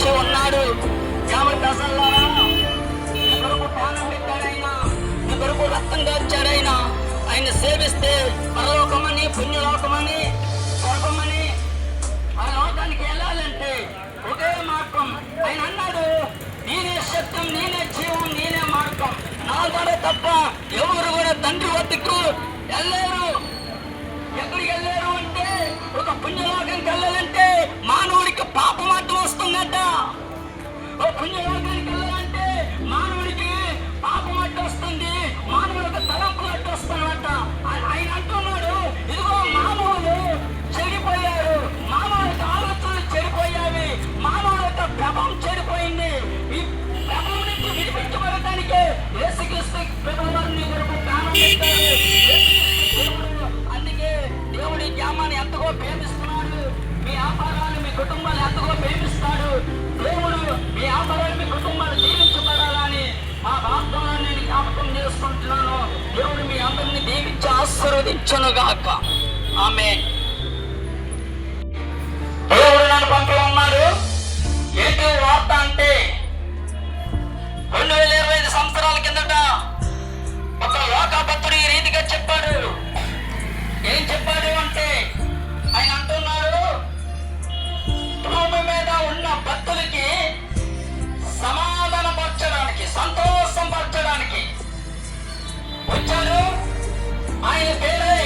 ఇచ్చి ఉన్నాడు. కాబట్టి అసలు కొరకు ప్రాణం పెట్టాడైనా నీ రక్తం దాచాడైనా ఆయన సేవిస్తే పరలోకమని పుణ్యలోకమని స్వర్గమని ఆ లోకానికి వెళ్ళాలంటే ఒకే మార్గం. ఆయన అన్నాడు నేనే శబ్దం నేనే జీవం నేనే మార్గం. నా ద్వారా తప్ప ఎవరు కూడా తండ్రి వద్దకు వెళ్ళలేరు ఎక్కడికి వెళ్ళలేరు మీ కుటుంబాలు జీవించుతారని చేసుకుంటున్నాను. దేవుడు మీ అందరిని దీవించి ఆశీర్వదించను గాక. ఆమె దేవుడు నన్ను పంపి ఉన్నాడు. ఏంటి వార్త అంటే రెండు వేల ఇరవై ఐదు సంవత్సరాల కిందట ఒక లోకాపత్రుడు ఈ రీతిగా చెప్పాడు. ఏం చెప్పాడు? సంతోషం పరచడానికి వచ్చారు. ఆయన పేరే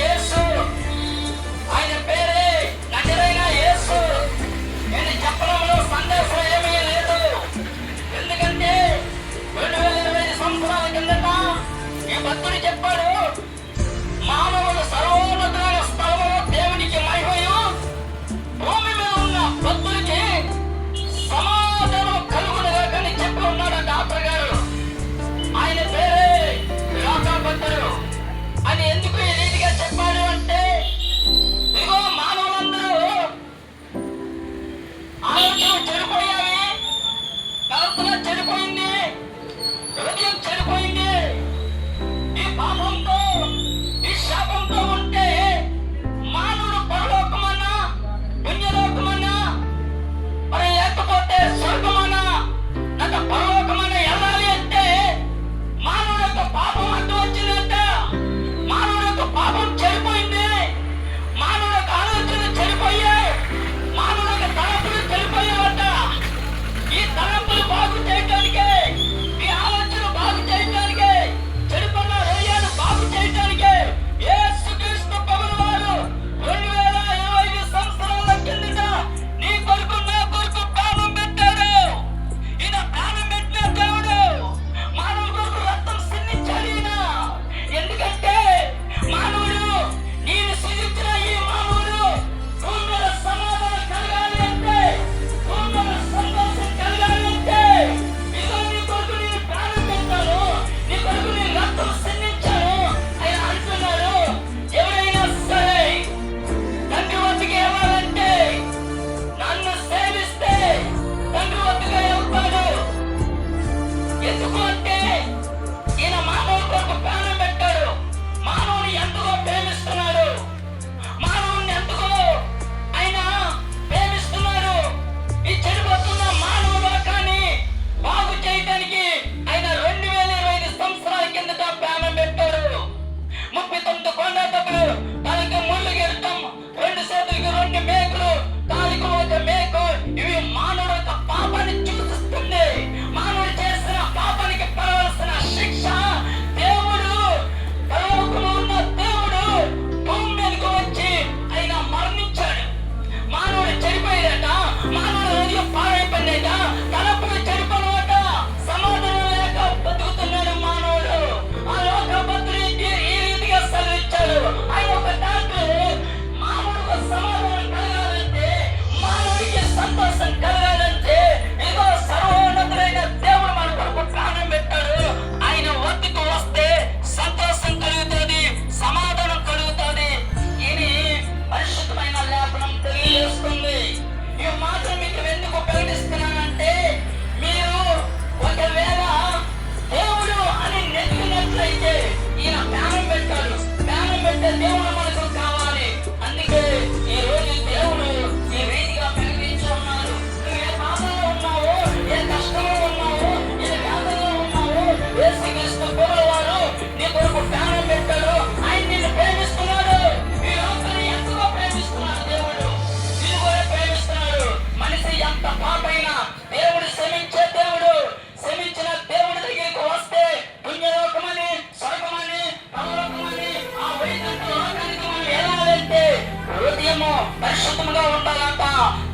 పరిశుద్ధంగా ఉండాలంట.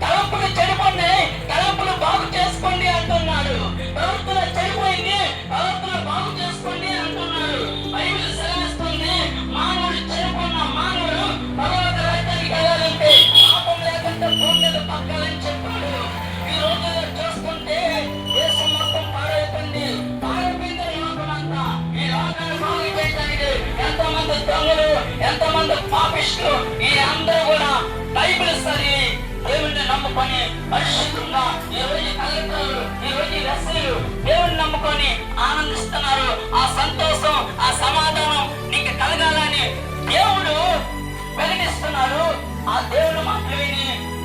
తలంపులు చెడిపోండి తలంపులు బాగు చేసుకోండి అంటున్నాడు. ప్రవర్తన చెడిపోయింది ప్రవర్తన బాగు చేసుకోండి అంటున్నాడు. బైబిల్ సెలవిస్తుంది మానవుడు చెడిపోయిన మానవుడు పర్వత రాజ్యానికి వెళ్ళాలంటే పాపం లేకుంటే భూమి మీద పక్కాలని చెప్పాడు. ఈ రోజు చూసుకుంటే దేశం మొత్తం పాడైపోయింది. పాడైపోయింది లోకం అంతా ఈ లోకాన్ని బాగు చేయడానికి ఎంతమంది దొంగలు ఎంతమంది పాపిస్టులు ఈ అందరూ కూడా బైబిల్ దేవుణ్ణి దేవుడిని నమ్ముకొని పరిశుద్ధంగా ఈ రోజు కలెక్టర్లు ఈ రోజు దేవుడిని నమ్ముకొని ఆనందిస్తున్నారు. ఆ సంతోషం ఆ సమాధానం నీకు కలగాలని దేవుడు వెలిగిస్తున్నారు. ఆ దేవుడు మాత్రమే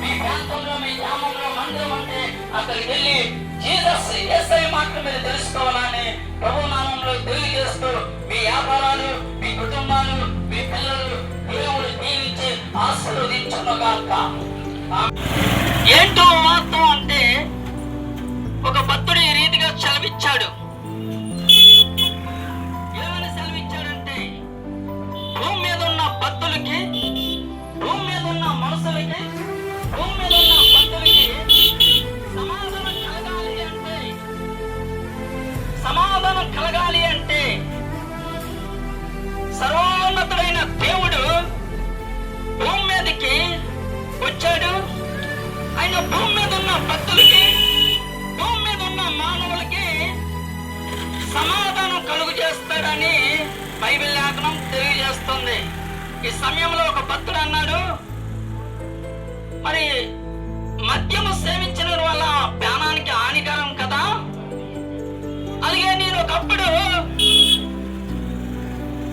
మీ ప్రాంతంలో మీ గ్రామంలో మందిరం అంటే అక్కడికి వెళ్ళి జీసస్ ఎస్ఐ మాటలు మీరు తెలుసుకోవాలని ప్రభు నామంలో తెలియజేస్తూ మీ వ్యాపారాలు మీ కుటుంబాలు మీ పిల్లలు దేవుడు దీవించి ఆశీర్వదించునుగాక ఏంటో వాస్తవం అంటే ఒక భక్తుడు ఈ రీతిగా సెలవిచ్చాడు. ఏమని సెలవిచ్చాడంటే భూమి మీద ఉన్న భక్తులకి భూమి మీద ఉన్న మనుషులకి భూమి మీద ఉన్న భక్తులకి సమాధానం కలగాలి అంటే సమాధానం కలగాలి అంటే సర్వోన్నతుడైన దేవుడు భూమి మీదకి వచ్చాడు. ఆయన భూమి మీద ఉన్న భక్తులకి భూమి మీద ఉన్న మానవులకి సమాధానం కలుగు చేస్తాడని బైబిల్ లేఖనం తెలియజేస్తుంది. ఈ సమయంలో ఒక భక్తుడు అన్నాడు మరి మద్యము సేవించిన వల్ల ప్రాణానికి హానికరం కదా? అలాగే నేను ఒకప్పుడు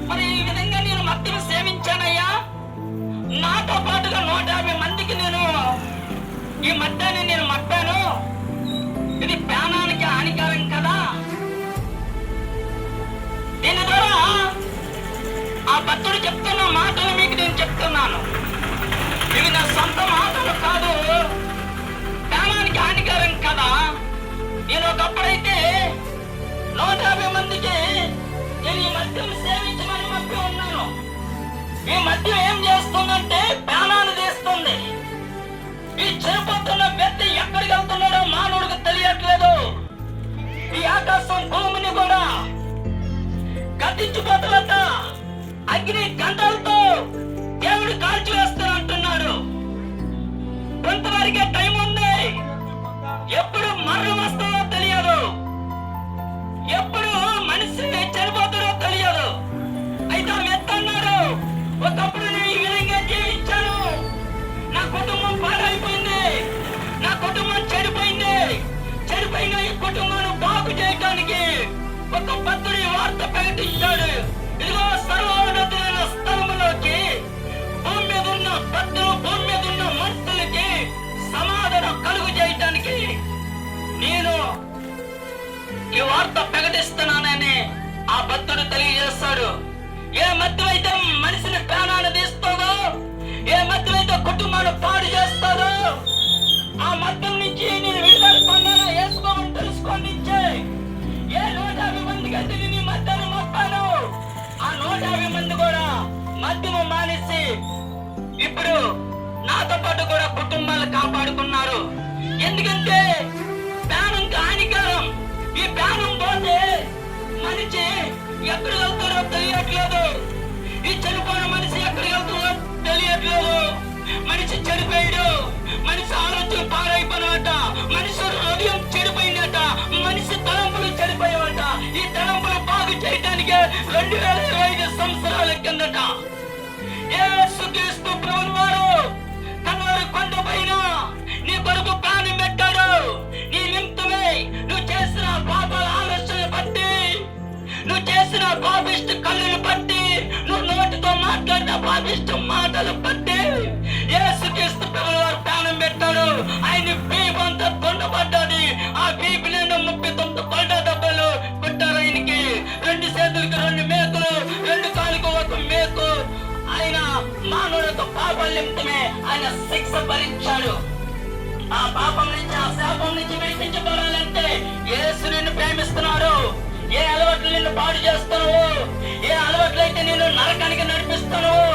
మరి ఈ విధంగా నేను మద్యం సేవించాను? నాతో పాటుగా నూట యాభై మందికి నేను ఈ మద్యాన్ని నేను మట్టాను. ఇది ప్రాణానికి హానికరం కదా. దీని ద్వారా ఆ భక్తుడు చెప్తున్న మాటలు మీకు నేను చెప్తున్నాను. ఇవి నా సొంత మాటలు కాదు. ప్రాణానికి హానికరం కదా. నేను ఒకప్పుడైతే నూట యాభై మందికి నేను ఈ మద్యం సేవించమని మధ్య ఉన్నాను. ఈ మధ్య ఏం చేస్తుందంటే ప్రాణాన్ని తీస్తుంది. ఈ చేపడుతున్న వ్యక్తి ఎక్కడికి వెళ్తున్నాడో మానవుడికి తెలియట్లేదు. ఈ ఆకాశం భూమిని కూడా గతించిపోతున్నట అగ్ని గంటలతో దేవుడు కాల్చి వేస్తానంటున్నాడు కొంతవరకే టైం కుటుంబాన్ని బాగు చేయడానికి ఒక భక్తుడి వార్త ప్రకటించాడు ఇదిగో సర్వోన్నతులైన స్థలములోకి భూమి మీద ఉన్న భక్తులు భూమి మీద ఉన్న మనుషులకి సమాధానం కలుగు చేయటానికి నేను ఈ వార్త ప్రకటిస్తున్నానని ఆ భక్తుడు తెలియజేస్తాడు. ఏ మత్తు అయితే మనిషిని ప్రాణాన్ని తీస్తుందో ఏ మత్తు అయితే కుటుంబాన్ని పాడు చేస్తాడో ఆ మద్యం నుంచి నేను విడుదల పొందాను ఏ నూట యాభై మందికి అయితే నేను ఈ మద్యాన్ని ఆ నూట యాభై మంది కూడా మద్యము మానేసి ఇప్పుడు నాతో పాటు కూడా కుటుంబాలు కాపాడుకున్నారు. ఎందుకంటే ప్రాణం హానికరం. ఈ ప్రాణం పోతే మనిషి ఎక్కడికి వెళ్తారో తెలియట్లేదు. ఈ చనిపోయిన మనిషి ఎక్కడికి వెళ్తారో తెలియట్లేదు. మనిషి చనిపోయాడు. మనిషి ఆలోచన పాడైపోయినట మనిషి రెండు వేల ఇరవై ఐదు సంవత్సరాల కిందట యేసుక్రీస్తు ప్రభువు వారు కన్వారు కొండ పైన నీ కొరకు ప్రాణం పెట్టాడు. నీ నిమిత్తమే నువ్వు చేసిన పాపాల ఆలోచన బట్టి నువ్వు చేసిన పాపిష్ట కళ్ళను బట్టి నువ్వు నోటితో మాట్లాడిన పాపిష్ట మాటలు బట్టి నిమిత్తమే ఆయన శిక్ష భరించాడు. ఆ పాపం నుంచి ఆ శాపం నుంచి విడిపించబడాలంటే యేసు నిన్ను ప్రేమిస్తున్నారు ఏ అలవాట్లు నిన్ను పాడు చేస్తున్నావు? ఏ అలవాట్లు అయితే నేను నరకానికి నడిపిస్తున్నావు?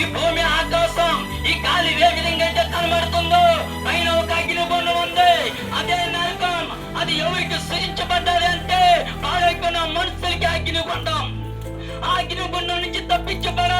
ఈ భూమి ఆకాశం ఈ గాలి ఏ విధంగా అయితే కనబడుతుందో పైన ఒక అగ్ని బొండం ఉంది. అదే నరకం అది ఎవరికి సృజించబడ్డది అంటే పాడైపోయిన మనుషులకి అగ్ని బొండం ఆ అగ్ని బొండం నుంచి తప్పించబడ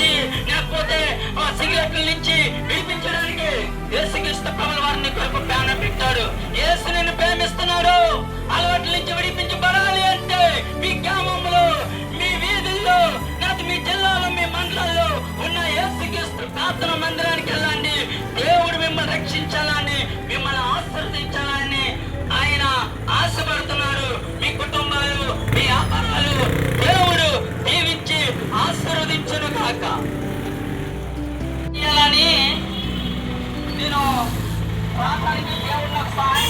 నుంచి లేకపోతే ఆ సిగరెట్ల నుంచి విడిపించడానికి ఏసుక్రీస్తు ప్రభుల వారిని కొరకు ప్రాణం పెట్టాడు. ఏసు నేను ప్రేమిస్తున్నారు అలవాట్ల నుంచి విడిపించబడాలి అంటే మీ గ్రామంలో નો ప్రాంతానికి దేవుడు నాకు సహాయం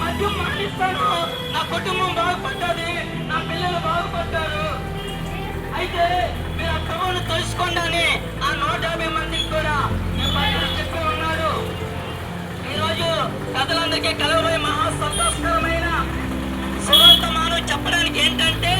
మద్యం మరణిస్తాను నా కుటుంబం బాగుపడ్డది నా పిల్లలు బాగుపడ్డారు అయితే మీరు ఆ క్రమంలో ఆ నూట యాభై మందికి కూడా చెప్పి ఉన్నారు ఈరోజు కథలందరికీ కలవబోయే మహా సంతోషకరమైన సుగంతమానం చెప్పడానికి ఏంటంటే